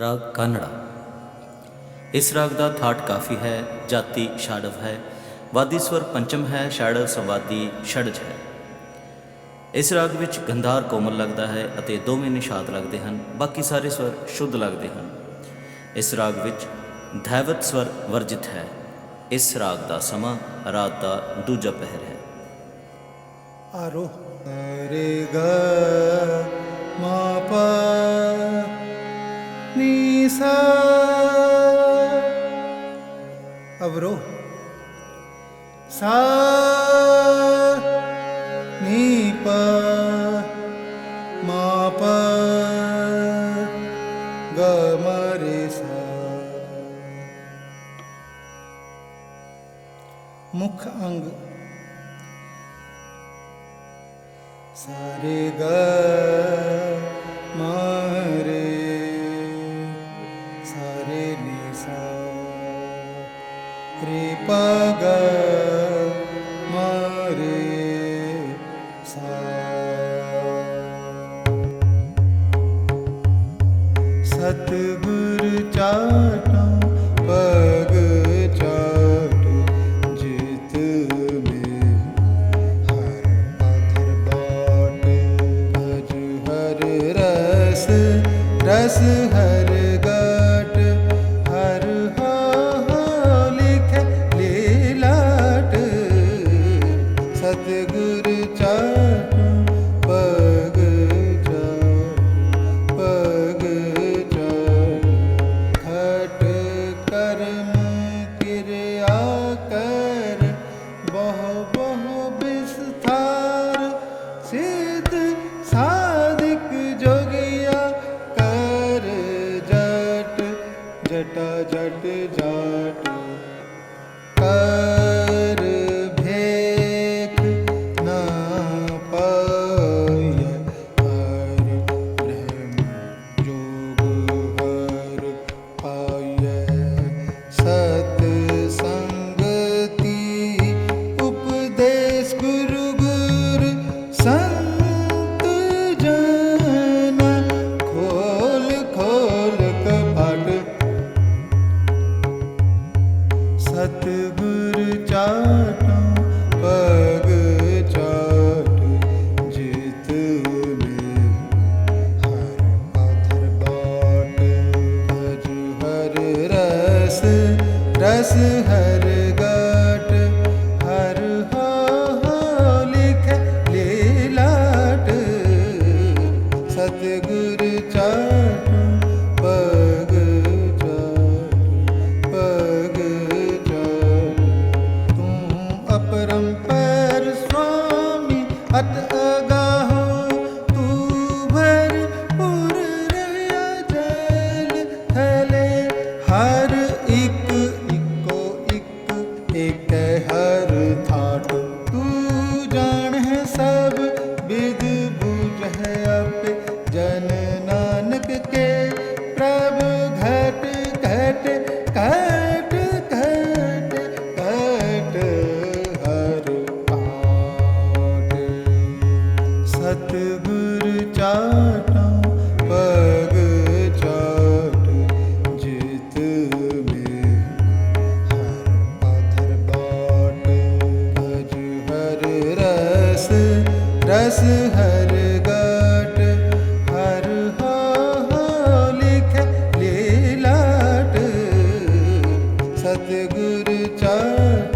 ਰਾਗ ਕਾਨੜਾ। ਇਸ ਰਾਗ ਦਾ ਥਾਟ ਕਾਫੀ ਹੈ, ਜਾਤੀ ਸ਼ਾਡਵ ਹੈ, ਵਾਦੀ ਸਵਰ ਪੰਚਮ ਹੈ ਸ਼ਾਡਵ ਸਵਾਦੀ ਛੜਜ ਹੈ। ਇਸ ਰਾਗ ਵਿੱਚ ਗੰਧਾਰ ਕੋਮਲ ਲੱਗਦਾ ਹੈ ਅਤੇ ਦੋਵੇਂ ਨਿਸ਼ਾਦ ਲੱਗਦੇ ਹਨ, ਬਾਕੀ ਸਾਰੇ ਸਵਰ ਸ਼ੁੱਧ ਲੱਗਦੇ ਹਨ। ਇਸ ਰਾਗ ਵਿੱਚ ਧੈਵਤ ਸਵਰ ਵਰਜਿਤ ਹੈ। ਇਸ ਰਾਗ ਦਾ ਸਮਾਂ ਰਾਤ ਦਾ ਦੂਜਾ ਪਹਿਰ ਹੈ। ਆਰੋ ਰੇ ਗ अवरोह सा नीप माप गमरे सा मुख अंग अङ्ग ग ਸਤਿਗੁਰ ਚਾਟਾਂ ਪਗ ਚਾਟ ਜਿਤ ਮੇ ਹਰ ਪਾਥਰ ਬਾਟ ਭਜ ਹਰ ਰਸ ਰਸ ਹਰ ਸਤਿਗੁਰ ਚਾਟ ਪਗ ਚਾਟ ਪਗ ਚਾਟ ਖਟ ਕਰਮ ਕਿਰਿਆ ਕਰ, ਬਹੁ ਬਹੁ ਵਿਸਥਾਰ। ਸਿਧ ਸਾਧਿਕ ਜੋਗਿਆ ਕਰ, ਜਟ ਜਟਾ ਜਟ ਜਾਟ। ਕਰ ਸਤਿਗੁਰ ਚਾਟਾਂ ਪਗ ਚਾਟ, ਜਿਤ ਮੇ ਹਰ ਪਾਥਰ ਬਾਟ, ਭਜ ਹਰ ਰਸ ਰਸ ਹਰ ਗਾਟ। ਹਰ ਹੋ ਹਾ ਲਿਖ ਲੀਲਾਟ ਸਤਿਗੁਰ ਚਾਟ। परम ਸਤਿਗੁਰ ਚਾਟਾਂ, ਪਗ ਚਾਟ ਜਿਤ ਮੇ ਹਰ ਪਾਥਰ ਬਾਟ ਭਜ ਹਰ ਰਸ ਰਸ ਹਰ ਗਾਟ। ਹਰ ਹਾ ਲਿਖ ਲੀਲਾਟ ਸਤਿਗੁਰ ਚਾਟ